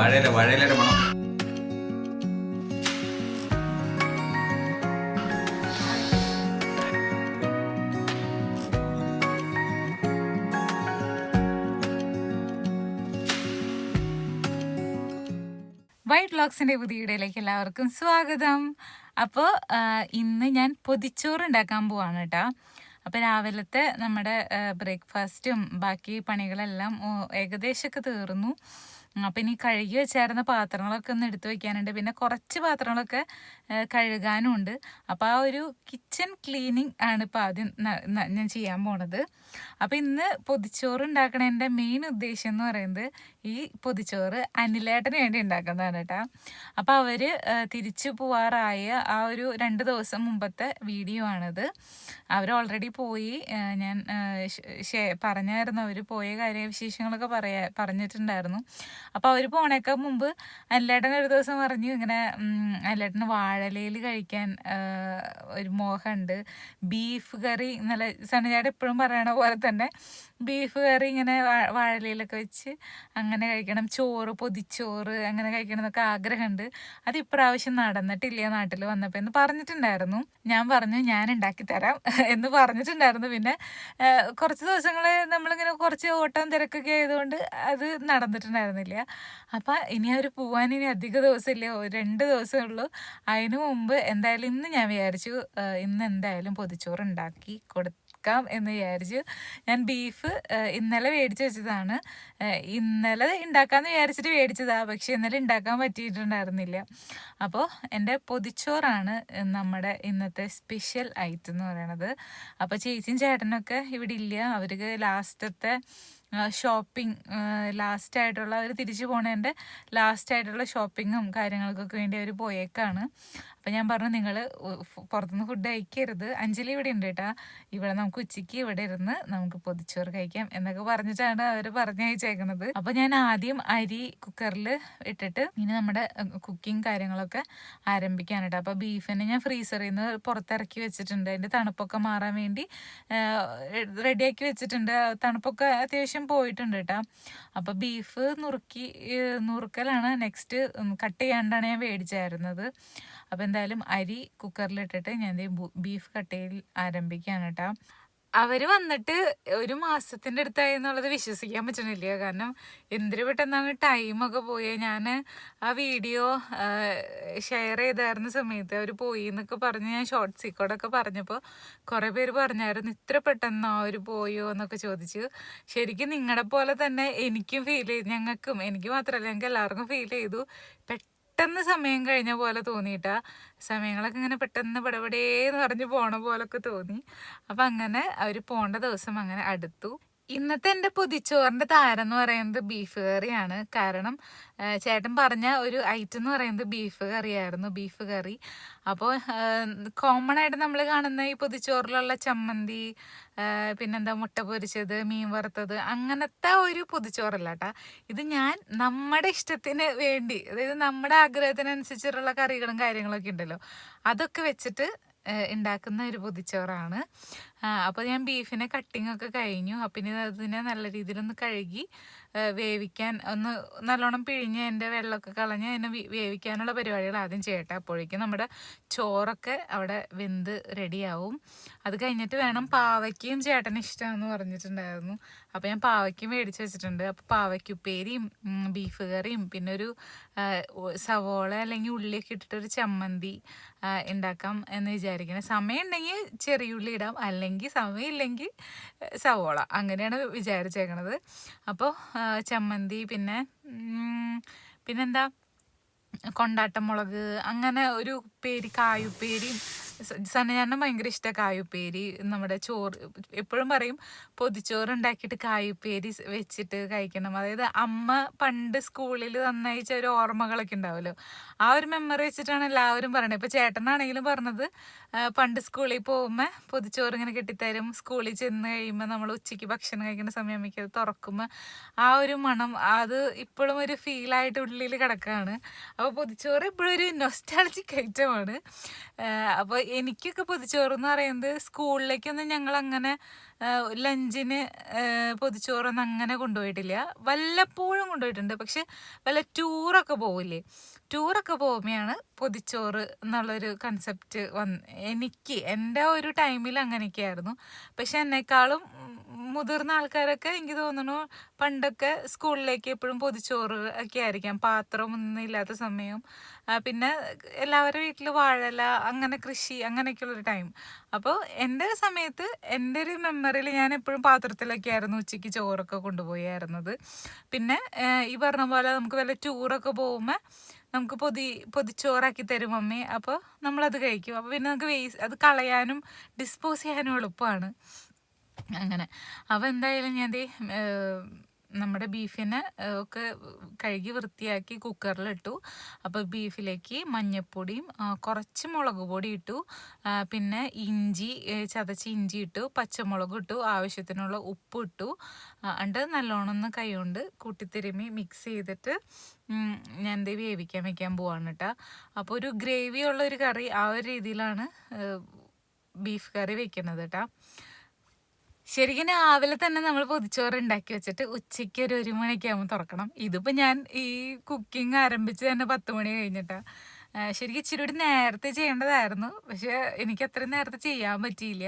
വാഴയില വാഴയിലയുടെ മണം. വൈറ്റ് ബ്ലോക്സിന്റെ പുതിയ വീഡിയോയിലേക്ക് എല്ലാവർക്കും സ്വാഗതം. അപ്പോൾ ഇന്ന് ഞാൻ പൊതിച്ചോറ് ഉണ്ടാക്കാൻ പോവാണ് കേട്ടോ അപ്പോൾ രാവിലത്തെ നമ്മുടെ ബ്രേക്ക്ഫാസ്റ്റും ബാക്കി പണികളെല്ലാം ഏകദേശമൊക്കെ തീർന്നു. അപ്പം ഇനി കഴുകി വെച്ചായിരുന്ന പാത്രങ്ങളൊക്കെ ഒന്ന് എടുത്തു വയ്ക്കാനുണ്ട് പിന്നെ കുറച്ച് പാത്രങ്ങളൊക്കെ കഴുകാനുമുണ്ട് അപ്പോൾ ആ ഒരു കിച്ചൺ ക്ലീനിങ് ആണ് ഇപ്പോൾ ആദ്യം ഞാൻ ചെയ്യാൻ പോണത്. അപ്പോൾ ഇന്ന് പൊതിച്ചോറ് ഉണ്ടാക്കണതിന്റെ മെയിൻ ഉദ്ദേശം എന്ന് പറയുന്നത് ഈ പൊതിച്ചോറ് അനിലേട്ടന് വേണ്ടി ഉണ്ടാക്കുന്നതാണ് കേട്ടോ. അപ്പോൾ അവർ തിരിച്ചു പോവാറായ ആ ഒരു രണ്ട് ദിവസം മുമ്പത്തെ വീഡിയോ ആണിത്. അവർ ഓൾറെഡി പോയി ഞാൻ പറഞ്ഞായിരുന്നു. അവർ പോയ കാര്യ വിശേഷങ്ങളൊക്കെ പറയാ പറഞ്ഞിട്ടുണ്ടായിരുന്നു. അപ്പോൾ അവർ പോണേക്കാൾ മുമ്പ് അനിലേട്ടൻ ഒരു ദിവസം പറഞ്ഞു ഇങ്ങനെ അനിലേട്ടന് വാഴലയിൽ കഴിക്കാൻ ഒരു മോഹമുണ്ട്. ബീഫ് കറി നല്ല സണിചാട് എപ്പോഴും പറയണ പോലെ തന്നെ ബീഫ് കറി ഇങ്ങനെ വാഴലയിലൊക്കെ വെച്ച് അങ്ങനെ കഴിക്കണം. ചോറ് പൊതിച്ചോറ് അങ്ങനെ കഴിക്കണം എന്നൊക്കെ ആഗ്രഹമുണ്ട്. അത് ഇപ്രാവശ്യം നടന്നിട്ടില്ല നാട്ടിൽ വന്നപ്പോൾ എന്ന് പറഞ്ഞിട്ടുണ്ടായിരുന്നു. ഞാൻ പറഞ്ഞു ഞാൻ ഉണ്ടാക്കി തരാം എന്ന് പറഞ്ഞിട്ടുണ്ടായിരുന്നു. പിന്നെ കുറച്ച് ദിവസങ്ങൾ നമ്മളിങ്ങനെ കുറച്ച് ഓട്ടം തിരക്കൊക്കെ ആയതുകൊണ്ട് അത് നടന്നിട്ടുണ്ടായിരുന്നില്ല. അപ്പം ഇനി അവർ പോവാൻ ഇനി അധിക ദിവസമില്ല. രണ്ട് ദിവസമേ ഉള്ളൂ. അതിന് മുമ്പ് എന്തായാലും ഇന്ന് ഞാൻ വിചാരിച്ചു ഇന്ന് എന്തായാലും പൊതിച്ചോറ് ഉണ്ടാക്കി കൊടുക്കാം എന്ന് വിചാരിച്ചു ഞാൻ ബീഫ് ഇന്നലെ മേടിച്ച് വെച്ചതാണ്. ഇന്നലെ ഉണ്ടാക്കാമെന്ന് വിചാരിച്ചിട്ട് മേടിച്ചതാണ് പക്ഷേ ഇന്നലെ ഉണ്ടാക്കാൻ പറ്റിയിട്ടുണ്ടായിരുന്നില്ല. അപ്പോൾ എന്റെ പൊതിച്ചോറാണ് നമ്മുടെ ഇന്നത്തെ സ്പെഷ്യൽ ഐറ്റം എന്ന് പറയണത്. അപ്പോൾ ചേച്ചിയും ചേട്ടനൊക്കെ ഇവിടെ ഇല്ല. അവർക്ക് ലാസ്റ്റത്തെ ഷോപ്പിംഗ് ലാസ്റ്റ് ആയിട്ടുള്ള അവർ തിരിച്ചു പോണതിന്റെ ലാസ്റ്റ് ആയിട്ടുള്ള ഷോപ്പിങ്ങും കാര്യങ്ങൾക്കൊക്കെ വേണ്ടി അവർ പോയേക്കാണ്. അപ്പം ഞാൻ പറഞ്ഞു നിങ്ങൾ പുറത്തുനിന്ന് ഫുഡ് കഴിക്കരുത്. അഞ്ജലി ഇവിടെ ഉണ്ട് കേട്ടാ ഇവിടെ നമുക്ക് ഉച്ചയ്ക്ക് ഇവിടെ ഇരുന്ന് നമുക്ക് പൊതിച്ചോറ് കഴിക്കാം എന്നൊക്കെ പറഞ്ഞിട്ടാണ് അവർ പറഞ്ഞയച്ചേക്കുന്നത് അപ്പോൾ ഞാൻ ആദ്യം അരി കുക്കറിൽ ഇട്ടിട്ട് ഇനി നമ്മുടെ കുക്കിംഗ് കാര്യങ്ങളൊക്കെ ആരംഭിക്കാൻ കേട്ടോ അപ്പോൾ ബീഫിനെ ഞാൻ ഫ്രീസറിൽ നിന്ന് പുറത്തിറക്കി വെച്ചിട്ടുണ്ട്. അതിന്റെ തണുപ്പൊക്കെ മാറാൻ വേണ്ടി റെഡിയാക്കി വെച്ചിട്ടുണ്ട്. തണുപ്പൊക്കെ അത്യാവശ്യം പോയിട്ടുണ്ട് കേട്ടോ അപ്പോൾ ബീഫ് നുറുക്കി നുറുക്കലാണ് നെക്സ്റ്റ് കട്ട് ചെയ്യാണ്ടാണ് ഞാൻ മേടിച്ചായിരുന്നത് അപ്പോൾ എന്തായാലും അരി കുക്കറിലിട്ടിട്ട് ഞാൻ ബീഫ് കട്ടയിൽ ആരംഭിക്കുകയാണ് കേട്ടോ അവർ വന്നിട്ട് ഒരു മാസത്തിന്റെ അടുത്തായി എന്നുള്ളത് വിശ്വസിക്കാൻ പറ്റണില്ല. കാരണം എന്തിനു പെട്ടെന്നാണ് ടൈമൊക്കെ പോയത് ഞാൻ ആ വീഡിയോ ഷെയർ ചെയ്തായിരുന്ന സമയത്ത് അവർ പോയി എന്നൊക്കെ പറഞ്ഞ് ഞാൻ ഷോർട്ട്സിൽ കൂടെ ഒക്കെ പറഞ്ഞപ്പോൾ കുറേ പേര് പറഞ്ഞായിരുന്നു ഇത്ര പെട്ടെന്നോ അവർ പോയോ? എന്നൊക്കെ ചോദിച്ചു. ശരിക്കും നിങ്ങളുടെ പോലെ തന്നെ എനിക്കും ഫീൽ ചെയ്തു ഞങ്ങൾക്കും എനിക്ക് മാത്രമല്ല ഞങ്ങൾക്ക് എല്ലാവർക്കും ഫീൽ ചെയ്തു. പെട്ടെന്ന് സമയം കഴിഞ്ഞ പോലെ തോന്നിയിട്ടാ. സമയങ്ങളൊക്കെ ഇങ്ങനെ പെട്ടെന്ന് പടപടേന്ന് പറഞ്ഞ് പോണ പോലൊക്കെ തോന്നി. അപ്പം അങ്ങനെ അവർ പോണ്ട ദിവസം അങ്ങനെ അടുത്തു. ഇന്നത്തെ എന്റെ പൊതിച്ചോറിന്റെ താരം എന്ന് പറയുന്നത് ബീഫ് കറിയാണ് കാരണം ചേട്ടൻ പറഞ്ഞ ഒരു ഐറ്റം എന്ന് പറയുന്നത് ബീഫ് കറിയായിരുന്നു ബീഫ് കറി അപ്പോൾ കോമൺ ആയിട്ട് നമ്മൾ കാണുന്ന ഈ പൊതിച്ചോറിലുള്ള ചമ്മന്തി പിന്നെന്താ മുട്ട പൊരിച്ചത് മീൻ വറുത്തത് അങ്ങനത്തെ ഒരു പൊതിച്ചോറല്ല കേട്ടാ ഇത് ഞാൻ നമ്മുടെ ഇഷ്ടത്തിന് വേണ്ടി അതായത് നമ്മുടെ ആഗ്രഹത്തിനനുസരിച്ചിട്ടുള്ള കറികളും കാര്യങ്ങളൊക്കെ ഉണ്ടല്ലോ അതൊക്കെ വെച്ചിട്ട് ഉണ്ടാക്കുന്ന ഒരു പൊതിച്ചോറാണ്. അപ്പോൾ ഞാൻ ബീഫിനെ കട്ടിംഗ് ഒക്കെ കഴിഞ്ഞു. അപ്പം ഇനി അതിനെ നല്ല രീതിയിലൊന്ന് കഴുകി വേവിക്കാൻ ഒന്ന് നല്ലോണം പിഴിഞ്ഞ് അതിന്റെ വെള്ളമൊക്കെ കളഞ്ഞ് അതിനെ വേവിക്കാനുള്ള പരിപാടികൾ ആദ്യം ചെയ്യട്ടെ. അപ്പോഴേക്കും നമ്മുടെ ചോറൊക്കെ അവിടെ വെന്ത് റെഡിയാവും അത് കഴിഞ്ഞിട്ട് വേണം പാവയ്ക്കയും ചേട്ടന് ഇഷ്ടമാണെന്ന് പറഞ്ഞിട്ടുണ്ടായിരുന്നു. അപ്പോൾ ഞാൻ പാവയ്ക്കും മേടിച്ച് വെച്ചിട്ടുണ്ട്. അപ്പോൾ പാവയ്ക്കുപ്പേരിയും ബീഫ് കറിയും പിന്നെ ഒരു സവോള അല്ലെങ്കിൽ ഉള്ളിയൊക്കെ ഇട്ടിട്ടൊരു ചമ്മന്തി ഉണ്ടാക്കാം എന്ന് വിചാരിക്കണം സമയം ഉണ്ടെങ്കിൽ ചെറിയ ഉള്ളി ഇടാം. അല്ലെങ്കിൽ സമയമില്ലെങ്കിൽ ഏഹ്, സവോള. അങ്ങനെയാണ് വിചാരിച്ചേക്കണത്. അപ്പോൾ ചമ്മന്തി പിന്നെ പിന്നെന്താ? കൊണ്ടാട്ടമുളക് അങ്ങനെ ഒരു ഉപ്പേരി കായുപ്പേരി സന്നചാരണം ഭയങ്കര ഇഷ്ടമാണ് കായുപ്പേരി. നമ്മുടെ ചോറ് എപ്പോഴും പറയും പൊതിച്ചോറ് ഉണ്ടാക്കിയിട്ട് കായുപ്പേരി വെച്ചിട്ട് കഴിക്കണം. അതായത് അമ്മ പണ്ട് സ്കൂളിൽ തന്നയച്ച ഒരു ഓർമ്മകളൊക്കെ ഉണ്ടാവുമല്ലോ ആ ഒരു മെമ്മറി വെച്ചിട്ടാണ് എല്ലാവരും പറയണത്. ഇപ്പോൾ ചേട്ടനാണെങ്കിലും പറഞ്ഞത് പണ്ട് സ്കൂളിൽ പോകുമ്പോൾ പൊതിച്ചോറ് ഇങ്ങനെ കെട്ടിത്തരും. സ്കൂളിൽ ചെന്ന് കഴിയുമ്പോൾ നമ്മൾ ഉച്ചയ്ക്ക് ഭക്ഷണം കഴിക്കുന്ന സമയം മിക്കത് തുറക്കുമ്പോൾ ആ ഒരു മണം അത് ഇപ്പോഴും ഒരു ഫീലായിട്ട് ഉള്ളിൽ കിടക്കുകയാണ് അപ്പോൾ പൊതിച്ചോറ് ഇപ്പോഴും ഒരു നൊസ്റ്റാളജിക് ഐറ്റമാണ് അപ്പോൾ എനിക്കൊക്കെ പൊതിച്ചോറ് എന്ന് പറയുന്നത് സ്കൂളിലേക്കൊന്നും ഞങ്ങൾ അങ്ങനെ ലഞ്ചിന് പൊതിച്ചോറൊന്നും അങ്ങനെ കൊണ്ടുപോയിട്ടില്ല. വല്ലപ്പോഴും കൊണ്ടുപോയിട്ടുണ്ട്. പക്ഷെ വല്ല ടൂറൊക്കെ പോവില്ലേ? ടൂറൊക്കെ പോകുമ്പോഴാണ് പൊതിച്ചോറ് എന്നുള്ളൊരു കൺസെപ്റ്റ് വന്ന് എനിക്ക് എന്റെ ഒരു ടൈമിൽ അങ്ങനെയൊക്കെയായിരുന്നു. പക്ഷെ എന്നെക്കാളും മുതിർന്ന ആൾക്കാരൊക്കെ എനിക്ക് തോന്നുന്നു പണ്ടൊക്കെ സ്കൂളിലേക്ക് എപ്പോഴും പൊതിച്ചോറ് ഒക്കെ ആയിരിക്കാം. പാത്രം ഒന്നും ഇല്ലാത്ത സമയം പിന്നെ എല്ലാവരുടെ വീട്ടിൽ വാഴല അങ്ങനെ കൃഷി അങ്ങനെയൊക്കെയുള്ളൊരു ടൈം അപ്പോൾ എന്റെ സമയത്ത് എന്റെ ഒരു മെമ്മറിയിൽ ഞാൻ എപ്പോഴും പാത്രത്തിലൊക്കെ ആയിരുന്നു ഉച്ചയ്ക്ക് ചോറൊക്കെ കൊണ്ടുപോയായിരുന്നത് പിന്നെ ഈ പറഞ്ഞ പോലെ നമുക്ക് വല്ല ടൂറൊക്കെ പോകുമ്പോൾ നമുക്ക് പൊതി പൊതിച്ചോറാക്കി തരും മമ്മി അപ്പോൾ നമ്മളത് കഴിക്കും. അപ്പോൾ പിന്നെ നമുക്ക് വേസ്റ്റ് അത് കളയാനും ഡിസ്പോസ് ചെയ്യാനും എളുപ്പമാണ്. അങ്ങനെ. അപ്പോൾ എന്തായാലും ഞാൻ നമ്മുടെ ബീഫിനെ ഒക്കെ കഴുകി വൃത്തിയാക്കി കുക്കറിലിട്ടു. അപ്പോൾ ബീഫിലേക്ക് മഞ്ഞൾപ്പൊടിയും കുറച്ച് മുളക് പൊടി ഇട്ടു. പിന്നെ ഇഞ്ചി ചതച്ച് ഇഞ്ചി ഇട്ടു പച്ചമുളക് ഇട്ടു ആവശ്യത്തിനുള്ള ഉപ്പ് ഇട്ടു. അണ്ട് നല്ലോണം ഒന്ന് കൈകൊണ്ട് കൂട്ടിത്തിരുമി മിക്സ് ചെയ്തിട്ട് ഞാൻ ദേ വേവിക്കാൻ വെക്കാൻ പോവാണ് കേട്ടോ അപ്പോൾ ഒരു ഗ്രേവി ഒരു കറി ആ ഒരു രീതിയിലാണ് ബീഫ് കറി വെക്കുന്നത് കേട്ടോ ശരിക്കും രാവിലെ തന്നെ നമ്മൾ പൊതിച്ചോറ് ഉണ്ടാക്കി വെച്ചിട്ട് ഉച്ചയ്ക്ക് ഒരു ഒരു മണിയൊക്കെ ആകുമ്പോൾ തുറക്കണം. ഇതിപ്പോൾ ഞാൻ ഈ കുക്കിംഗ് ആരംഭിച്ച് തന്നെ പത്ത് മണി കഴിഞ്ഞിട്ടാ. ആ, ശരിക്കും ഇച്ചിരി കൂടി നേരത്തെ ചെയ്യേണ്ടതായിരുന്നു. പക്ഷേ എനിക്ക് അത്രയും നേരത്തെ ചെയ്യാൻ പറ്റിയില്ല.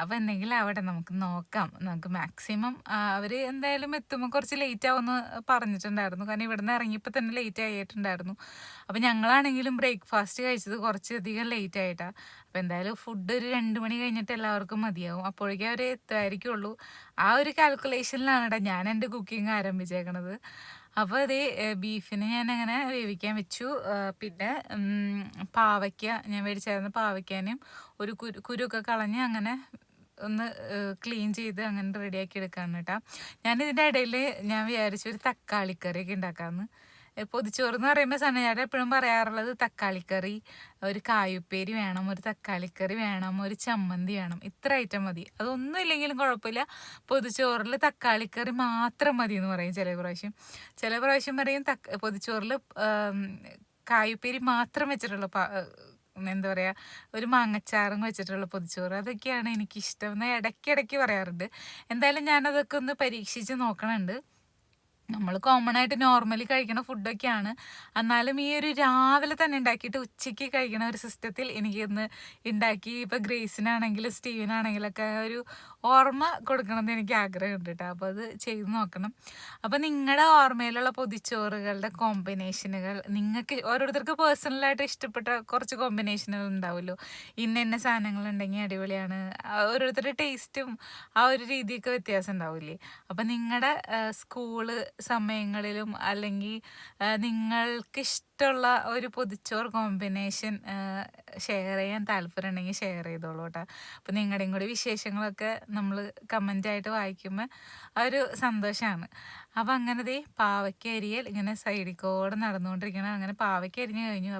അപ്പോൾ എന്തെങ്കിലും അവിടെ നമുക്ക് നോക്കാം. നമുക്ക് മാക്സിമം അവർ എന്തായാലും എത്തുമ്പോൾ കുറച്ച് ലേറ്റ് ആവുമെന്ന് പറഞ്ഞിട്ടുണ്ടായിരുന്നു. കാരണം ഇവിടുന്ന് ഇറങ്ങിയപ്പോൾ തന്നെ ലേറ്റ് ആയിട്ടുണ്ടായിരുന്നു. അപ്പോൾ ഞങ്ങളാണെങ്കിലും ബ്രേക്ക്ഫാസ്റ്റ് കഴിച്ചത് കുറച്ചധികം ലേറ്റ് ആയിട്ടാണ് അപ്പോൾ എന്തായാലും ഫുഡ് ഒരു രണ്ട് മണി കഴിഞ്ഞിട്ട് എല്ലാവർക്കും മതിയാവും. അപ്പോഴേക്കും അവർ എത്തുമായിരിക്കുള്ളൂ ആ ഒരു കാൽക്കുലേഷനിലാണ് ഞാൻ എന്റെ കുക്കിംഗ് ആരംഭിച്ചേക്കണത്. അപ്പോൾ അതേ ബീഫിനെ ഞാൻ അങ്ങനെ വേവിക്കാൻ വെച്ചു. പിന്നെ പാവയ്ക്ക ഞാൻ മേടിച്ചായിരുന്നു പാവയ്ക്കാനും. ഒരു കുരു കുരുക്കെ കളഞ്ഞ് അങ്ങനെ ഒന്ന് ക്ലീൻ ചെയ്ത് അങ്ങനെ റെഡിയാക്കി എടുക്കാന്ന് കേട്ടോ. ഞാൻ ഇതിന്റെ ഇടയിൽ ഞാൻ വിചാരിച്ചു ഒരു തക്കാളിക്കറിയൊക്കെ ഉണ്ടാക്കാമെന്ന് പൊതിച്ചോറ് എന്ന് പറയുമ്പോൾ സനയാട് എപ്പോഴും പറയാറുള്ളത് തക്കാളിക്കറി ഒരു കായുപ്പേരി വേണം ഒരു തക്കാളിക്കറി വേണം ഒരു ചമ്മന്തി വേണം. ഇത്ര ഐറ്റം മതി. അതൊന്നും ഇല്ലെങ്കിലും കുഴപ്പമില്ല. പൊതിച്ചോറിൽ തക്കാളിക്കറി മാത്രം മതി എന്ന് പറയും ചില പ്രാവശ്യം. ചില പ്രാവശ്യം പറയും തക്ക പൊതിച്ചോറിൽ കായുപ്പേരി മാത്രം വെച്ചിട്ടുള്ള എന്താ പറയുക ഒരു മാങ്ങച്ചാറും വെച്ചിട്ടുള്ള പൊതിച്ചോറ്. അതൊക്കെയാണ് എനിക്കിഷ്ടം. എന്ന് ഇടയ്ക്കിടയ്ക്ക് പറയാറുണ്ട്. എന്തായാലും ഞാനതൊക്കെ ഒന്ന് പരീക്ഷിച്ച് നോക്കണുണ്ട്. നമ്മൾ കോമൺ ആയിട്ട് നോർമലി കഴിക്കുന്ന ഫുഡൊക്കെയാണ് എന്നാലും ഈ ഒരു രാവിലെ തന്നെ ഉണ്ടാക്കിയിട്ട് ഉച്ചയ്ക്ക് കഴിക്കുന്ന ഒരു സിസ്റ്റത്തിൽ എനിക്കൊന്ന് ഉണ്ടാക്കി ഇപ്പം ഗ്രേസിനാണെങ്കിലും സ്റ്റീവിനാണെങ്കിലൊക്കെ ഒരു ഓർമ്മ കൊടുക്കണമെന്ന് എനിക്ക് ആഗ്രഹമുണ്ട് കേട്ടോ അപ്പോൾ അത് ചെയ്ത് നോക്കണം. അപ്പോൾ നിങ്ങളുടെ ഓർമ്മയിലുള്ള പൊതിച്ചോറുകളുടെ കോമ്പിനേഷനുകൾ നിങ്ങൾക്ക് ഓരോരുത്തർക്ക് പേഴ്സണലായിട്ട് ഇഷ്ടപ്പെട്ട കുറച്ച് കോമ്പിനേഷനുകൾ ഉണ്ടാവുമല്ലോ? ഇന്ന ഇന്ന സാധനങ്ങളുണ്ടെങ്കിൽ അടിപൊളിയാണ്. ഓരോരുത്തരുടെ ടേസ്റ്റും ആ ഒരു രീതിയൊക്കെ വ്യത്യാസം ഉണ്ടാവില്ലേ? അപ്പോൾ നിങ്ങളുടെ സ്കൂൾ സമയങ്ങളിലും അല്ലെങ്കിൽ നിങ്ങൾക്ക് ഇഷ്ടമുള്ള ഒരു പൊതിച്ചോറ് കോമ്പിനേഷൻ ഷെയർ ചെയ്യാൻ താല്പര്യം ഉണ്ടെങ്കിൽ ഷെയർ ചെയ്തോളൂ കേട്ടോ. അപ്പം നിങ്ങളുടെയും കൂടി വിശേഷങ്ങളൊക്കെ നമ്മൾ കമന്റായിട്ട് വായിക്കുമ്പോൾ ഒരു സന്തോഷമാണ് അപ്പം അങ്ങനെ ദേ പാവയ്ക്ക അരിയൽ ഇങ്ങനെ സൈഡിൽ നടന്നുകൊണ്ടിരിക്കണം അങ്ങനെ പാവയ്ക്ക അരിഞ്ഞ് കഴിഞ്ഞു.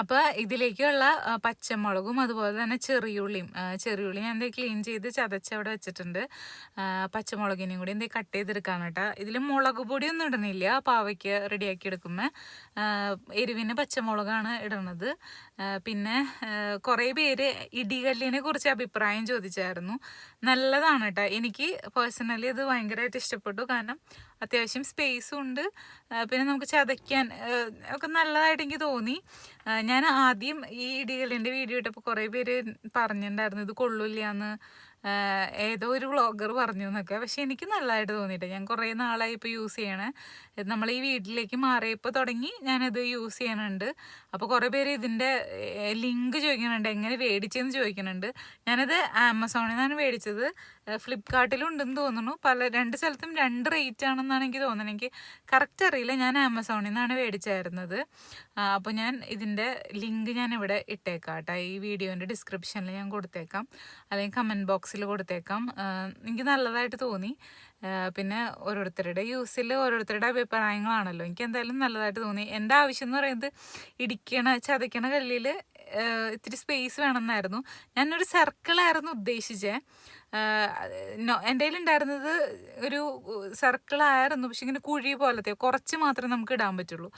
അപ്പോൾ ഇതിലേക്കുള്ള പച്ചമുളകും അതുപോലെ തന്നെ ചെറിയുള്ളിയും ചെറിയുള്ളി ഞാൻ എന്തെങ്കിലും ക്ലീൻ ചെയ്ത് ചതച്ച് അവിടെ വെച്ചിട്ടുണ്ട്. പച്ചമുളകിനെയും കൂടി എന്തെങ്കിലും കട്ട് ചെയ്തെടുക്കാൻ കേട്ടോ. ഇതിൽ മുളക് പൊടിയൊന്നും ഇടണില്ല പാവയ്ക്ക് റെഡിയാക്കി എടുക്കുമ്പോൾ എരിവിന് പച്ചമുളകാണ് ഇടണത്. പിന്നെ കുറേ പേര് ഇടികല്ലിനെ കുറിച്ച് അഭിപ്രായം ചോദിച്ചായിരുന്നു. നല്ലതാണ് കേട്ടോ. എനിക്ക് പേഴ്സണലി ഇത് ഭയങ്കരമായിട്ട് ഇഷ്ടപ്പെട്ടു. കാരണം അത്യാവശ്യം സ്പേസും ഉണ്ട്. പിന്നെ നമുക്ക് ചതയ്ക്കാൻ ഒക്കെ നല്ലതായിട്ട് എനിക്ക് തോന്നി. ഞാൻ ആദ്യം ഈ ഇടികളിന്റെ വീഡിയോ ഇട്ടപ്പോൾ കുറേ പേര് പറഞ്ഞിട്ടുണ്ടായിരുന്നു ഇത് കൊള്ളില്ല എന്ന് ഏതോ ഒരു വ്ളോഗർ പറഞ്ഞു എന്നൊക്കെ. പക്ഷെ എനിക്ക് നല്ലതായിട്ട് തോന്നിയിട്ട് ഞാൻ കുറേ നാളായി ഇപ്പോൾ യൂസ് ചെയ്യണേ. നമ്മൾ ഈ വീട്ടിലേക്ക് മാറിയപ്പോൾ തുടങ്ങി ഞാനത് യൂസ് ചെയ്യണുണ്ട്. അപ്പോൾ കുറേ പേര് ഇതിന്റെ ലിങ്ക് ചോദിക്കുന്നുണ്ട് എങ്ങനെ മേടിച്ചെന്ന് ചോദിക്കുന്നുണ്ട് ഞാനത് ആമസോണിൽ നിന്നാണ് മേടിച്ചത് ഫ്ലിപ്കാർട്ടിലും ഉണ്ടെന്ന് തോന്നുന്നു. പല രണ്ട് സ്ഥലത്തും രണ്ട് റേറ്റ് ആണെന്നാണ് എനിക്ക് തോന്നുന്നത്. എനിക്ക് കറക്റ്റ് അറിയില്ല. ഞാൻ ആമസോണിൽ നിന്നാണ് മേടിച്ചായിരുന്നത്. അപ്പോൾ ഞാൻ ഇതിന്റെ ലിങ്ക് ഞാൻ ഇവിടെ ഇട്ടേക്കാം കേട്ടോ ഈ വീഡിയോന്റെ ഡിസ്ക്രിപ്ഷനിൽ ഞാൻ കൊടുത്തേക്കാം. അല്ലെങ്കിൽ കമന്റ് ബോക്സിൽ കൊടുത്തേക്കാം. എനിക്ക് നല്ലതായിട്ട് തോന്നി. പിന്നെ ഓരോരുത്തരുടെ യൂസിൽ ഓരോരുത്തരുടെ അഭിപ്രായങ്ങളാണല്ലോ. എനിക്ക് എന്തായാലും നല്ലതായിട്ട് തോന്നി. എന്റെ ആവശ്യം എന്ന് പറയുന്നത് ഇടിക്കണ ചതയ്ക്കണ കല്ലിൽ ഇത്തിരി സ്പേസ് വേണമെന്നായിരുന്നു. ഞാനൊരു സർക്കിളായിരുന്നു ഉദ്ദേശിച്ചത് എന്റെ കയ്യിലുണ്ടായിരുന്നത് ഒരു സർക്കിളായിരുന്നു പക്ഷെ ഇങ്ങനെ കുഴി പോലത്തെ കുറച്ച് മാത്രമേ നമുക്ക് ഇടാൻ പറ്റുള്ളൂ.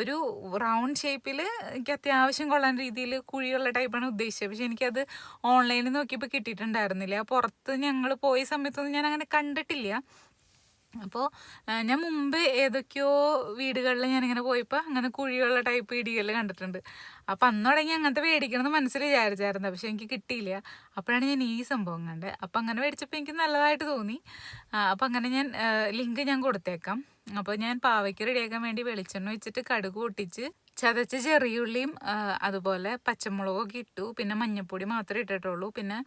ഒരു റൗണ്ട് ഷേപ്പിൽ എനിക്ക് അത്യാവശ്യം കൊള്ളാൻ രീതിയിൽ കുഴിയുള്ള ടൈപ്പാണ് ഉദ്ദേശിച്ചത്. പക്ഷെ എനിക്കത് ഓൺലൈനിൽ നോക്കിയപ്പോൾ കിട്ടിയിട്ടുണ്ടായിരുന്നില്ല. പുറത്ത് ഞങ്ങൾ പോയ സമയത്തൊന്നും ഞാൻ അങ്ങനെ കണ്ടിട്ടില്ല. അപ്പോൾ ഞാൻ മുമ്പ് ഏതൊക്കെയോ വീടുകളിൽ ഞാനിങ്ങനെ പോയപ്പോൾ അങ്ങനെ കുഴിയുള്ള ടൈപ്പ് ഇടികൾ കണ്ടിട്ടുണ്ട്. അപ്പോൾ അന്ന് തുടങ്ങി അങ്ങനത്തെ മേടിക്കണമെന്ന് മനസ്സിൽ വിചാരിച്ചായിരുന്നു. പക്ഷെ എനിക്ക് കിട്ടിയില്ല. അപ്പോഴാണ് ഞാൻ ഈ സംഭവം കണ്ടത്. അപ്പം അങ്ങനെ മേടിച്ചപ്പോൾ എനിക്ക് നല്ലതായിട്ട് തോന്നി. അപ്പം അങ്ങനെ ഞാൻ ലിങ്ക് ഞാൻ കൊടുത്തേക്കാം. അപ്പോൾ ഞാൻ പാവയ്ക്ക് റെഡിയാക്കാൻ വേണ്ടി വെളിച്ചെണ്ണ വെച്ചിട്ട് കടുക് പൊട്ടിച്ച് ചതച്ച ചെറിയുള്ളിയും അതുപോലെ പച്ചമുളകൊക്കെ ഇട്ടു. പിന്നെ മഞ്ഞൾപ്പൊടി മാത്രമേ ഇട്ടിട്ടുള്ളൂ. പിന്നെ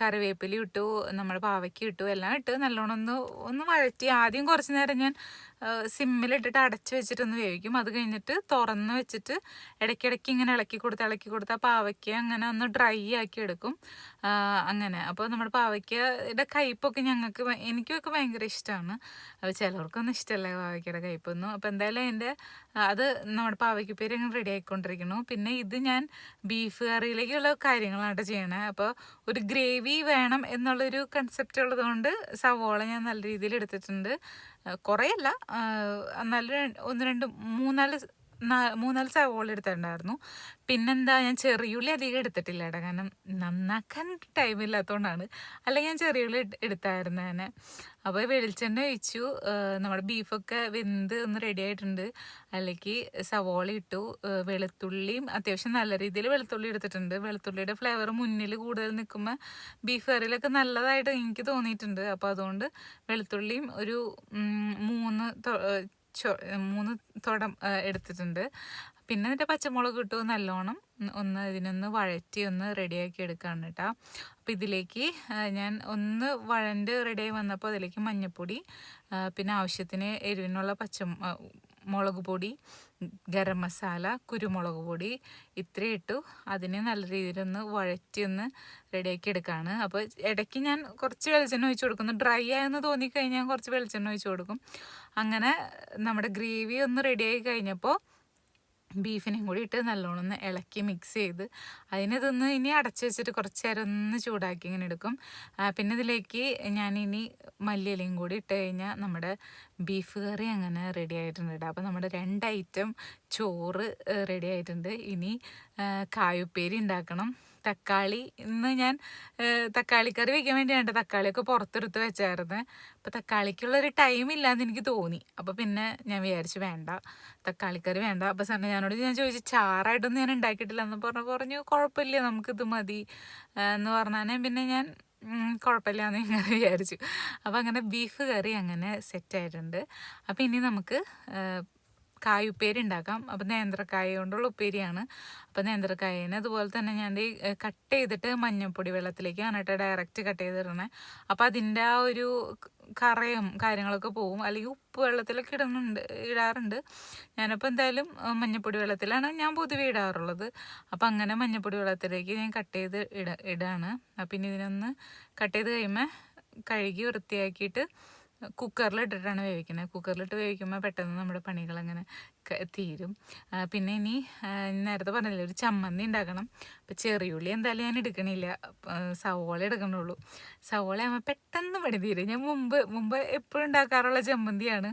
കറിവേപ്പില ഇട്ടു നമ്മൾ പാവയ്ക്ക് ഇട്ടു എല്ലാം ഇട്ട് നല്ലോണം ഒന്ന് ഒന്ന് വഴറ്റി. ആദ്യം കുറച്ച് നേരം ഞാൻ സിമ്മിലിട്ടിട്ട് അടച്ച് വെച്ചിട്ടൊന്ന് വേവിക്കും. അത് കഴിഞ്ഞിട്ട് തുറന്ന് വെച്ചിട്ട് ഇടയ്ക്കിടയ്ക്ക് ഇങ്ങനെ ഇളക്കി കൊടുത്ത് ഇളക്കി കൊടുത്ത് പാവയ്ക്ക അങ്ങനെ ഒന്ന് ഡ്രൈ ആക്കി എടുക്കും. അങ്ങനെ. അപ്പോൾ നമ്മുടെ പാവയ്ക്കയുടെ കയ്പ്പൊക്കെ ഞങ്ങൾക്ക് എനിക്കൊക്കെ ഭയങ്കര ഇഷ്ടമാണ്. അപ്പോൾ ചിലർക്കൊന്നും ഇഷ്ടമല്ല പാവയ്ക്കയുടെ കയ്പ്പൊന്നും അപ്പോൾ എന്തായാലും അതിന്റെ അത് നമ്മുടെ പാവയ്ക്കുപ്പേര് അങ്ങനെ റെഡി ആയിക്കൊണ്ടിരിക്കുന്നു. പിന്നെ ഇത് ഞാൻ ബീഫ് കറിയിലേക്കുള്ള കാര്യങ്ങളാണ് ചെയ്യണേ. അപ്പോൾ ഒരു ഗ്രേവി വേണം എന്നുള്ളൊരു കൺസെപ്റ്റ് ഉള്ളതുകൊണ്ട് സവോള ഞാൻ നല്ല രീതിയിൽ എടുത്തിട്ടുണ്ട്. കുറേയല്ല. നല്ല ഒന്ന് രണ്ട് മൂന്നാൽ മൂന്നാൽ സവോള എടുത്തിട്ടുണ്ടായിരുന്നു. പിന്നെന്താ ഞാൻ ചെറിയുള്ളി അധികം എടുത്തിട്ടില്ല കേട്ടോ. കാരണം നന്നാക്കാൻ ടൈം ഇല്ലാത്തതുകൊണ്ടാണ് അല്ലെങ്കിൽ ഞാൻ ചെറിയുള്ളി തന്നെ. അപ്പോൾ വെളിച്ചെണ്ണ ഒഴിച്ചു. നമ്മുടെ ബീഫൊക്കെ വെന്ത് ഒന്ന് റെഡി ആയിട്ടുണ്ട്. അല്ലെങ്കിൽ സവോള ഇട്ടു. വെളുത്തുള്ളിയും അത്യാവശ്യം നല്ല രീതിയിൽ വെളുത്തുള്ളി എടുത്തിട്ടുണ്ട്. വെളുത്തുള്ളിയുടെ ഫ്ലേവർ മുന്നിൽ കൂടുതൽ നിൽക്കുമ്പോൾ ബീഫ് കറിയിലൊക്കെ നല്ലതായിട്ട് എനിക്ക് തോന്നിയിട്ടുണ്ട്. അപ്പോൾ അതുകൊണ്ട് വെളുത്തുള്ളിയും ഒരു മൂന്ന് മൂന്ന് തുടം എടുത്തിട്ടുണ്ട്. പിന്നെ എന്നിട്ട് പച്ചമുളക് ഇട്ടു നല്ലോണം ഒന്ന് ഇതിനൊന്ന് വഴറ്റി ഒന്ന് റെഡിയാക്കി എടുക്കാൻ കേട്ടോ അപ്പോൾ ഇതിലേക്ക് ഞാൻ ഒന്ന് വഴണ്ട് റെഡിയായി വന്നപ്പോൾ അതിലേക്ക് മഞ്ഞൾപ്പൊടി പിന്നെ ആവശ്യത്തിന് എരിവിനുള്ള പച്ച മുളക് പൊടി ഗരം മസാല കുരുമുളക് പൊടി ഇത്രയും ഇട്ടു. അതിനെ നല്ല രീതിയിലൊന്ന് വഴറ്റി ഒന്ന് റെഡിയാക്കി എടുക്കുകയാണ് അപ്പോൾ ഇടയ്ക്ക് ഞാൻ കുറച്ച് വെളിച്ചെണ്ണ ഒഴിച്ചു കൊടുക്കുന്നു. ഡ്രൈ ആയെന്ന് തോന്നിക്കഴിഞ്ഞാൽ കുറച്ച് വെളിച്ചെണ്ണ ഒഴിച്ചു കൊടുക്കും. അങ്ങനെ നമ്മുടെ ഗ്രേവി ഒന്ന് റെഡിയായി കഴിഞ്ഞപ്പോൾ ബീഫിനെയും കൂടി ഇട്ട് നല്ലോണം ഒന്ന് ഇളക്കി മിക്സ് ചെയ്ത് അതിനെ അതിനിതൊന്ന് ഇനി അടച്ചു വെച്ചിട്ട് കുറച്ച് നേരം ഒന്ന് ചൂടാക്കി ഇങ്ങനെ എടുക്കും. പിന്നെ ഇതിലേക്ക് ഞാൻ ഇനി മല്ലിയിലയും കൂടി ഇട്ട് കഴിഞ്ഞാൽ നമ്മുടെ ബീഫ് കറി അങ്ങനെ റെഡി ആയിട്ടുണ്ട് കേട്ടോ. അപ്പോൾ നമ്മുടെ രണ്ട് ഐറ്റം ചോറ് റെഡി ആയിട്ടുണ്ട്. ഇനി കായുപ്പേരി ഉണ്ടാക്കണം. തക്കാളി. ഇന്ന് ഞാൻ തക്കാളി കറി വെക്കാൻ വേണ്ടിയാണ് തക്കാളിയൊക്കെ പുറത്തെടുത്ത് വെച്ചായിരുന്നു. അപ്പോൾ തക്കാളിക്കുള്ളൊരു ടൈം ഇല്ലാന്ന് എനിക്ക് തോന്നി. അപ്പോൾ പിന്നെ ഞാൻ വിചാരിച്ചു വേണ്ട തക്കാളിക്കറി വേണ്ട. അപ്പോൾ സാറിന് ഞാനോട് ഞാൻ ചോദിച്ചു ചാറായിട്ടൊന്നും ഞാൻ ഉണ്ടാക്കിയിട്ടില്ല. എന്ന് പറഞ്ഞു പറഞ്ഞു കുഴപ്പമില്ല നമുക്കിത് മതി. എന്ന് പറഞ്ഞാൽ പിന്നെ ഞാൻ കുഴപ്പമില്ല എന്ന് ഇങ്ങനെ വിചാരിച്ചു. അപ്പോൾ അങ്ങനെ ബീഫ് കറി അങ്ങനെ സെറ്റായിട്ടുണ്ട് അപ്പോൾ ഇനി നമുക്ക് കായ ഉപ്പേരി ഉണ്ടാക്കാം. അപ്പം നേന്ത്രക്കായ കൊണ്ടുള്ള ഉപ്പേരിയാണ്. അപ്പം നേന്ത്രക്കായനെ അതുപോലെ തന്നെ ഞാൻ കട്ട് ചെയ്തിട്ട് മഞ്ഞൾപ്പൊടി വെള്ളത്തിലേക്ക് ആണിട്ട് ഡയറക്റ്റ് കട്ട് ചെയ്തിടണേ അപ്പം അതിന്റെ ആ ഒരു കറയും കാര്യങ്ങളൊക്കെ പോവും. അല്ലെങ്കിൽ ഉപ്പ് വെള്ളത്തിലൊക്കെ ഇടുന്നുണ്ട് ഇടാറുണ്ട്. ഞാനപ്പോൾ എന്തായാലും മഞ്ഞപ്പൊടി വെള്ളത്തിലാണ് ഞാൻ പൊതുവെ ഇടാറുള്ളത്. അപ്പം അങ്ങനെ മഞ്ഞൾപ്പൊടി വെള്ളത്തിലേക്ക് ഞാൻ കട്ട് ചെയ്ത് ഇട ഇടാണ്. അപ്പം ഇനി ഇതിനൊന്ന് കട്ട് ചെയ്ത് കഴിയുമ്പോൾ കഴുകി വൃത്തിയാക്കിയിട്ട് കുക്കറിൽ ഇട്ടിട്ടാണ് വേവിക്കുന്നത് കുക്കറിലിട്ട് വേവിക്കുമ്പോൾ പെട്ടെന്ന് നമ്മുടെ പണികൾ അങ്ങനെ തീരും. പിന്നെ ഇനി നേരത്തെ പറഞ്ഞില്ലേ ഒരു ചമ്മന്തി ഉണ്ടാക്കണം. അപ്പം ചെറിയുള്ളി എന്തായാലും ഞാൻ എടുക്കണില്ല. സവോള എടുക്കണുള്ളൂ. സവോള ആകുമ്പോൾ പെട്ടെന്ന് പണി തീരും. ഞാൻ മുമ്പ് മുമ്പ് എപ്പോഴും ഉണ്ടാക്കാറുള്ള ചമ്മന്തിയാണ്.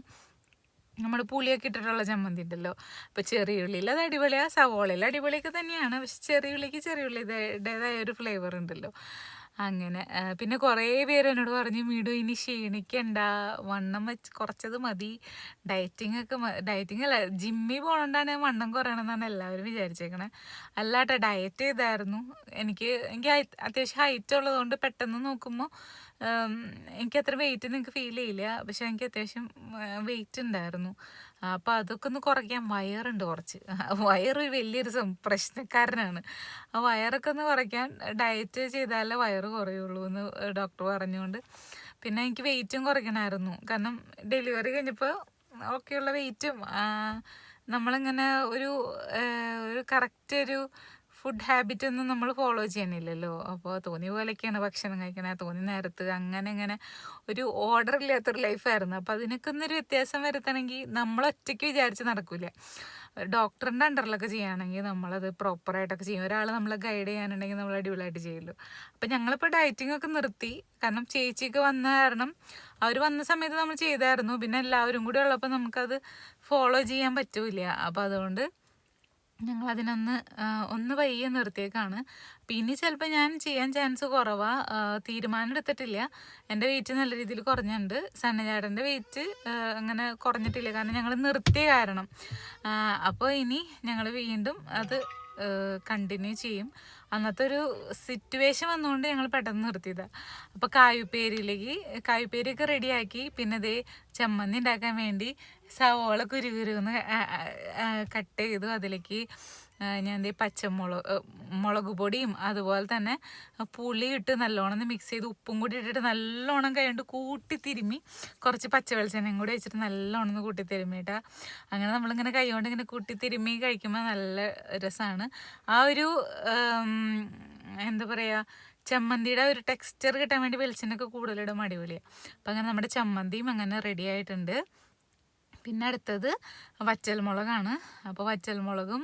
നമ്മൾ പുളിയൊക്കെ ഇട്ടിട്ടുള്ള ചമ്മന്തി ഉണ്ടല്ലോ. അപ്പോൾ ചെറിയുള്ളിയിൽ അത് അടിപൊളിയാണ് സവോളയിൽ അടിപൊളിയൊക്കെ തന്നെയാണ്. പക്ഷെ ചെറിയുള്ളിക്ക് ചെറിയുള്ളിയുടേതായ ഒരു ഫ്ലേവർ ഉണ്ടല്ലോ. അങ്ങനെ. പിന്നെ കുറേ പേര് എന്നോട് പറഞ്ഞു വീടു ഇനി ക്ഷീണിക്കണ്ട. വണ്ണം വെച്ച് കുറച്ചത് മതി. ഡയറ്റിംഗ് ഒക്കെ ഡയറ്റിംഗ് അല്ല ജിമ്മിൽ പോകണോണ്ടാണ് വണ്ണം കുറയണമെന്നാണ് എല്ലാവരും വിചാരിച്ചേക്കണേ. അല്ലാട്ട ഡയറ്റ് ചെയ്തായിരുന്നു. എനിക്ക് എനിക്ക് അത്യാവശ്യം ഹൈറ്റ് ഉള്ളതുകൊണ്ട് പെട്ടെന്ന് നോക്കുമ്പോൾ എനിക്ക് അത്ര വെയിറ്റ് നിങ്ങൾക്ക് ഫീൽ ചെയ്യില്ല. പക്ഷെ എനിക്ക് അത്യാവശ്യം വെയിറ്റ് ഉണ്ടായിരുന്നു. അപ്പോൾ അതൊക്കെ ഒന്ന് കുറയ്ക്കാൻ വയറുണ്ട് കുറച്ച്. വയറ് വലിയൊരു പ്രശ്നക്കാരനാണ്. ആ വയറൊക്കെ ഒന്ന് കുറയ്ക്കാൻ ഡയറ്റ് ചെയ്താലേ വയറ് കുറയുള്ളൂ എന്ന് ഡോക്ടർ പറഞ്ഞുകൊണ്ട് പിന്നെ എനിക്ക് വെയിറ്റും കുറയ്ക്കണമായിരുന്നു കാരണം ഡെലിവറി കഴിഞ്ഞപ്പോൾ ഒക്കെയുള്ള വെയിറ്റും നമ്മളിങ്ങനെ ഒരു ഒരു കറക്റ്റ് ഒരു ഫുഡ് ഹാബിറ്റ് ഒന്നും നമ്മൾ ഫോളോ ചെയ്യണില്ലല്ലോ. അപ്പോൾ തോന്നിയ പോലെയൊക്കെയാണ് ഭക്ഷണം കഴിക്കണേ. തോന്നിയ നേരത്ത് അങ്ങനെ ഇങ്ങനെ ഒരു ഓർഡർ ഇല്ലാത്തൊരു ലൈഫായിരുന്നു അപ്പോൾ അതിനൊക്കെ ഒന്നൊരു വ്യത്യാസം വരുത്തണമെങ്കിൽ നമ്മൾ ഒറ്റയ്ക്ക് വിചാരിച്ച് നടക്കില്ല ഡോക്ടറിന്റെ അണ്ടറിലൊക്കെ ചെയ്യുകയാണെങ്കിൽ നമ്മളത് പ്രോപ്പറായിട്ടൊക്കെ ചെയ്യും. ഒരാൾ നമ്മളെ ഗൈഡ് ചെയ്യാനുണ്ടെങ്കിൽ നമ്മൾ അടിപൊളിയായിട്ട് ചെയ്യുമല്ലോ അപ്പം ഞങ്ങളിപ്പോൾ ഡയറ്റിംഗ് ഒക്കെ നിർത്തി. കാരണം ചേച്ചിയൊക്കെ വന്ന കാരണം അവർ വന്ന സമയത്ത് നമ്മൾ ചെയ്തായിരുന്നു. പിന്നെ എല്ലാവരും കൂടി ഉള്ളപ്പോൾ നമുക്കത് ഫോളോ ചെയ്യാൻ പറ്റൂല അപ്പോൾ അതുകൊണ്ട് ഞങ്ങൾ അതിനൊന്ന് ഒന്ന് പയ്യെ നിർത്തിയേക്കാണ്. പിന്നെ ചിലപ്പോൾ ഞാൻ ചെയ്യാൻ ചാൻസ് കുറവാ. തീരുമാനം എടുത്തിട്ടില്ല എന്റെ വെയിറ്റ് നല്ല രീതിയിൽ കുറഞ്ഞിട്ടുണ്ട് സണ്ണിചാടന്റെ വെയിറ്റ് അങ്ങനെ കുറഞ്ഞിട്ടില്ല. കാരണം ഞങ്ങൾ നിർത്തിയ കാരണം. അപ്പോൾ ഇനി ഞങ്ങൾ വീണ്ടും അത് കണ്ടിന്യൂ ചെയ്യും. അന്നത്തെ ഒരു സിറ്റുവേഷൻ വന്നുകൊണ്ട് ഞങ്ങൾ പെട്ടെന്ന് നിർത്തിയതാണ് അപ്പോൾ കായുപ്പേരിയിലേക്ക് കായുപ്പേരിയൊക്കെ റെഡിയാക്കി പിന്നെ ദേ ചമ്മന്തി ഉണ്ടാക്കാൻ വേണ്ടി സവോള കുരുകുരുന്ന് കട്ട് ചെയ്തു. അതിലേക്ക് ഞാൻ ദേ പച്ചമുളക് മുളക് പൊടിയും അതുപോലെ തന്നെ പുളി ഇട്ട് നല്ലോണം മിക്സ് ചെയ്ത് ഉപ്പും കൂടി ഇട്ടിട്ട് നല്ലോണം കൈകൊണ്ട് കൂട്ടി തിരുമ്മി കുറച്ച് പച്ച വെളിച്ചെണ്ണയും കൂടി വെച്ചിട്ട് നല്ലോണം ഒന്ന് കൂട്ടി തിരുമ്മിയിട്ടാ അങ്ങനെ നമ്മളിങ്ങനെ കൈ കൊണ്ട് ഇങ്ങനെ കൂട്ടി തിരുമ്മി കഴിക്കുമ്പോൾ നല്ല രസമാണ് ആ ഒരു എന്താ പറയുക ചമ്മന്തിയുടെ ഒരു ടെക്സ്ചർ കിട്ടാൻ വേണ്ടി വെളിച്ചെണ്ണയൊക്കെ കൂടുതലിടും അടിപൊളിയാണ് അപ്പം അങ്ങനെ നമ്മുടെ ചമ്മന്തിയും അങ്ങനെ റെഡി ആയിട്ടുണ്ട്. പിന്നെ അടുത്തത് വറ്റൽമുളകാണ്. അപ്പോൾ വറ്റൽമുളകും മുളകും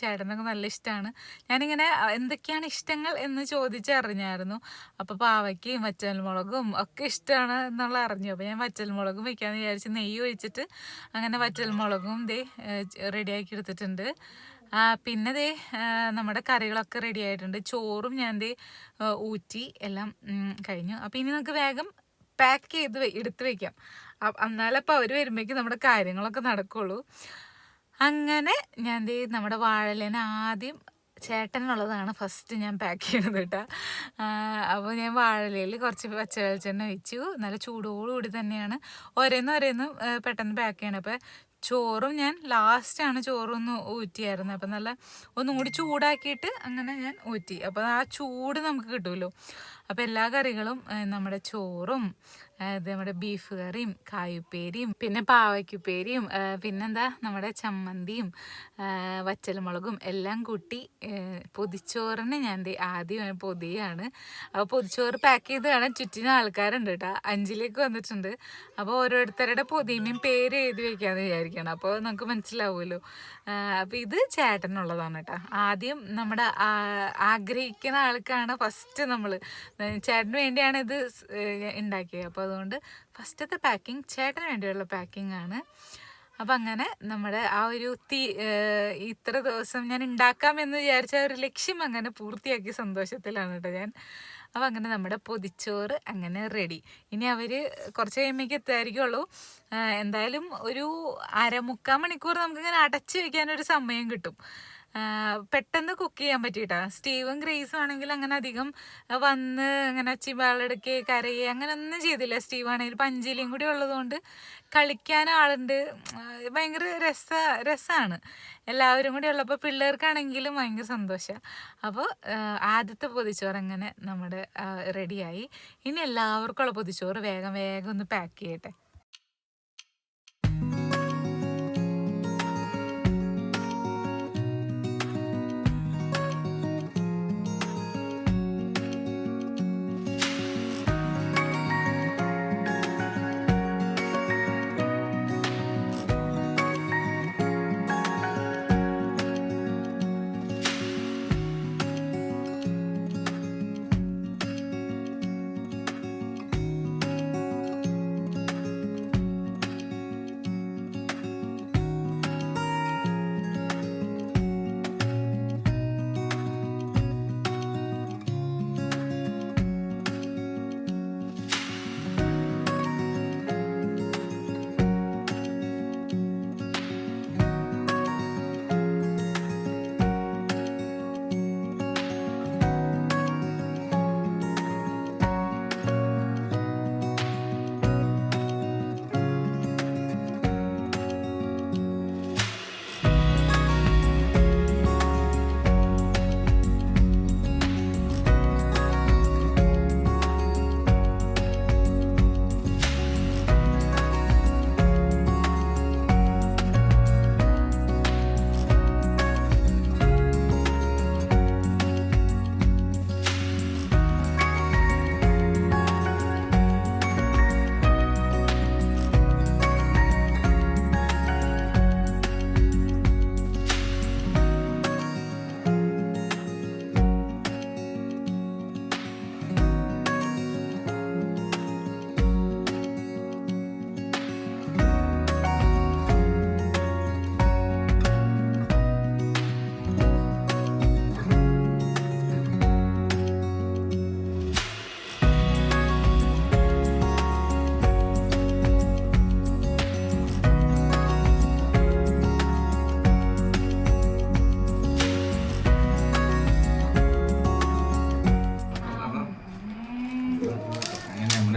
ചേട്ടനൊക്കെ നല്ല ഇഷ്ടമാണ് ഞാനിങ്ങനെ എന്തൊക്കെയാണ് ഇഷ്ടങ്ങൾ എന്ന് ചോദിച്ചറിഞ്ഞായിരുന്നു. അപ്പോൾ പാവയ്ക്കയും വറ്റൽമുളകും ഒക്കെ ഇഷ്ടമാണ് എന്നുള്ള അറിഞ്ഞു. അപ്പോൾ ഞാൻ വറ്റൽമുളകും വയ്ക്കാമെന്ന് വിചാരിച്ച് നെയ്യ് ഒഴിച്ചിട്ട് അങ്ങനെ വറ്റൽമുളകും ദേ റെഡിയാക്കി എടുത്തിട്ടുണ്ട്. പിന്നെ ദേ നമ്മുടെ കറികളൊക്കെ റെഡി ആയിട്ടുണ്ട്. ചോറും ഞാൻ ദേ ഊറ്റി എല്ലാം കഴിഞ്ഞു. അപ്പോൾ ഇനി നമുക്ക് വേഗം പാക്ക് ചെയ്ത് എടുത്ത് വെക്കാം. എന്നാലപ്പോൾ അവർ വരുമ്പോഴേക്കും നമ്മുടെ കാര്യങ്ങളൊക്കെ നടക്കുള്ളൂ. അങ്ങനെ ഞാൻ നമ്മുടെ വാഴലേന ആദ്യം ചേട്ടനുള്ളതാണ് ഫസ്റ്റ് ഞാൻ പാക്ക് ചെയ്യണത് കേട്ടോ അപ്പോൾ ഞാൻ വാഴലയിൽ കുറച്ച് പച്ച വെളിച്ചെണ്ണ വെച്ചു നല്ല ചൂടോടുകൂടി തന്നെയാണ്. ഒരേന്ന് ഒരേന്നും പെട്ടെന്ന് പാക്ക് ചെയ്യണം അപ്പോൾ ചോറും ഞാൻ ലാസ്റ്റാണ് ചോറൊന്ന് ഊറ്റിയായിരുന്നത് അപ്പം നല്ല ഒന്നും കൂടി ചൂടാക്കിയിട്ട് അങ്ങനെ ഞാൻ ഊറ്റി. അപ്പോൾ ആ ചൂട് നമുക്ക് കിട്ടുമല്ലോ അപ്പോൾ എല്ലാ കറികളും നമ്മുടെ ചോറും നമ്മുടെ ബീഫ് കറിയും കായുപ്പേരിയും പിന്നെ പാവയ്ക്കുപ്പേരിയും പിന്നെന്താ നമ്മുടെ ചമ്മന്തിയും ആ, വറ്റൽമുളകും എല്ലാം കൂട്ടി പൊതിച്ചോറിന് ഞാൻ ആദ്യം പൊതിയാണ്. അപ്പോൾ പൊതിച്ചോറ് പാക്ക് ചെയ്ത് കാണാൻ ചുറ്റിനും ആൾക്കാരുണ്ട് കേട്ടോ അഞ്ചിലേക്ക് വന്നിട്ടുണ്ട്. അപ്പോൾ ഓരോരുത്തരുടെ പൊതിയുടെയും പേര് എഴുതി വെക്കാമെന്ന് വിചാരിക്കണം. അപ്പോൾ നമുക്ക് മനസ്സിലാവുമല്ലോ. അപ്പോൾ ഇത് ചേട്ടനുള്ളതാണ് കേട്ടോ ആദ്യം നമ്മുടെ ആഗ്രഹിക്കുന്ന ആൾക്കാണ് ഫസ്റ്റ് നമ്മൾ ചേട്ടന് വേണ്ടിയാണ് ഇത് ഉണ്ടാക്കിയത് അപ്പോൾ അതുകൊണ്ട് ഫസ്റ്റത്തെ പാക്കിംഗ് ചേട്ടന് വേണ്ടിയുള്ള പാക്കിംഗ് ആണ്. അപ്പം അങ്ങനെ നമ്മുടെ ആ ഒരു തീ ഇത്ര ദിവസം ഞാൻ ഉണ്ടാക്കാമെന്ന് വിചാരിച്ച ഒരു ലക്ഷ്യം അങ്ങനെ പൂർത്തിയാക്കിയ സന്തോഷത്തിലാണ് കേട്ടോ ഞാൻ. അപ്പം അങ്ങനെ നമ്മുടെ പൊതിച്ചോറ് അങ്ങനെ റെഡി ഇനി അവർ കുറച്ച് കഴിയുമ്പോഴേക്ക് എത്തുമായിരിക്കുള്ളൂ എന്തായാലും ഒരു അരമുക്കാൽ മണിക്കൂർ നമുക്കിങ്ങനെ അടച്ചു വെക്കാനൊരു സമയം കിട്ടും. പെട്ടെന്ന് കുക്ക് ചെയ്യാൻ പറ്റിയിട്ടാ. സ്റ്റീവും ഗ്രേസും ആണെങ്കിൽ അങ്ങനെ അധികം വന്ന് അങ്ങനെ ചിവാളെടുക്കുക കരയുക അങ്ങനെ ഒന്നും ചെയ്തില്ല. സ്റ്റീവ് ആണെങ്കിൽ പഞ്ചിലിയും കൂടി ഉള്ളതുകൊണ്ട് കളിക്കാൻ ആളുണ്ട്. ഭയങ്കര രസ രസമാണ് എല്ലാവരും കൂടി ഉള്ളപ്പോൾ പിള്ളേർക്കാണെങ്കിലും ഭയങ്കര സന്തോഷമാണ് അപ്പോൾ ആദ്യത്തെ പൊതിച്ചോറ് അങ്ങനെ നമ്മുടെ റെഡിയായി ഇനി എല്ലാവർക്കും ഉള്ള പൊതിച്ചോറ് വേഗം വേഗം ഒന്ന് പാക്ക് ചെയ്യട്ടെ.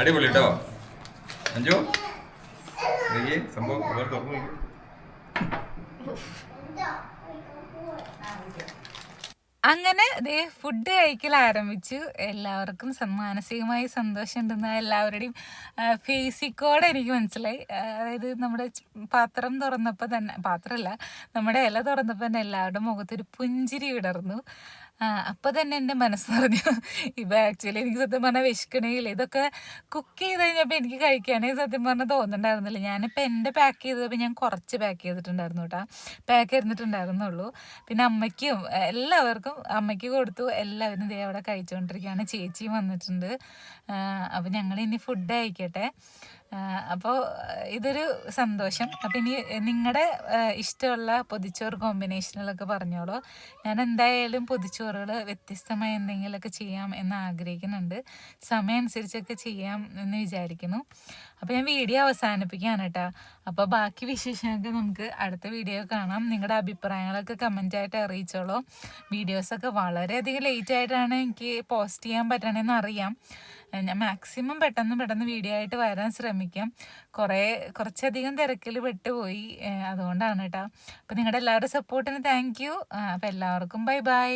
അടിപൊളി കേട്ടോ അഞ്ചു സംഭവം അങ്ങനെ ദേ ഫുഡ് കഴിക്കൽ ആരംഭിച്ചു. എല്ലാവർക്കും മാനസികമായി സന്തോഷം ഉണ്ടെന്ന എല്ലാവരുടെയും ഫേസിക്കോടെ എനിക്ക് മനസ്സിലായി. അതായത് നമ്മുടെ പാത്രം തുറന്നപ്പോൾ തന്നെ പാത്രമല്ല നമ്മുടെ ഇല തുറന്നപ്പോൾ തന്നെ എല്ലാവരുടെ മുഖത്തൊരു പുഞ്ചിരി വിടർന്നു. അപ്പോൾ തന്നെ എന്റെ മനസ്സ് പറഞ്ഞു ഇപ്പം ആക്ച്വലി എനിക്ക് സത്യം പറഞ്ഞാൽ വിശക്കണേയില്ല. ഇതൊക്കെ കുക്ക് ചെയ്ത് കഴിഞ്ഞപ്പോൾ എനിക്ക് കഴിക്കാനേ സത്യം പറഞ്ഞാൽ തോന്നുന്നുണ്ടായിരുന്നില്ല. ഞാനിപ്പോൾ എന്റെ പാക്ക് ചെയ്തപ്പോൾ ഞാൻ കുറച്ച് പാക്ക് ചെയ്തിട്ടുണ്ടായിരുന്നു കേട്ടോ. പാക്ക് ചെയ്തിട്ടുണ്ടായിരുന്നുള്ളൂ പിന്നെ അമ്മയ്ക്കും എല്ലാവർക്കും അമ്മയ്ക്ക് കൊടുത്തു. എല്ലാവരും ഇതേ അവിടെ കഴിച്ചുകൊണ്ടിരിക്കുകയാണ് ചേച്ചിയും വന്നിട്ടുണ്ട്. അപ്പോൾ ഞങ്ങൾ ഇനി ഫുഡ് കഴിക്കട്ടെ. അപ്പോൾ ഇതൊരു സന്തോഷം. അപ്പം ഇനി നിങ്ങളുടെ ഇഷ്ടമുള്ള പൊതിച്ചോറ് കോമ്പിനേഷനുകളൊക്കെ പറഞ്ഞോളൂ. ഞാൻ എന്തായാലും പൊതിച്ചോറുകൾ വ്യത്യസ്തമായ എന്തെങ്കിലുമൊക്കെ ചെയ്യാം എന്ന് ആഗ്രഹിക്കുന്നുണ്ട്. സമയം അനുസരിച്ചൊക്കെ ചെയ്യാം എന്ന് വിചാരിക്കുന്നു. അപ്പോൾ ഞാൻ വീഡിയോ അവസാനിപ്പിക്കുകയാണ് കേട്ടോ അപ്പോൾ ബാക്കി വിശേഷങ്ങൾക്ക് നമുക്ക് അടുത്ത വീഡിയോ കാണാം. നിങ്ങളുടെ അഭിപ്രായങ്ങളൊക്കെ കമന്റായിട്ട് അറിയിച്ചോളൂ. വീഡിയോസൊക്കെ വളരെയധികം ലേറ്റ് ആയിട്ടാണ് എനിക്ക് പോസ്റ്റ് ചെയ്യാൻ പറ്റണമെന്ന് അറിയാം. ഞാൻ മാക്സിമം പെട്ടെന്ന് പെട്ടെന്ന് വീഡിയോ ആയിട്ട് വരാൻ ശ്രമിക്കാം. കുറേ കുറച്ചധികം തിരക്കിൽ പെട്ടുപോയി. അതുകൊണ്ടാണ് കേട്ടോ അപ്പോൾ നിങ്ങളുടെ എല്ലാവരുടെ സപ്പോർട്ടിന് താങ്ക് യു അപ്പോൾ എല്ലാവർക്കും ബൈ ബൈ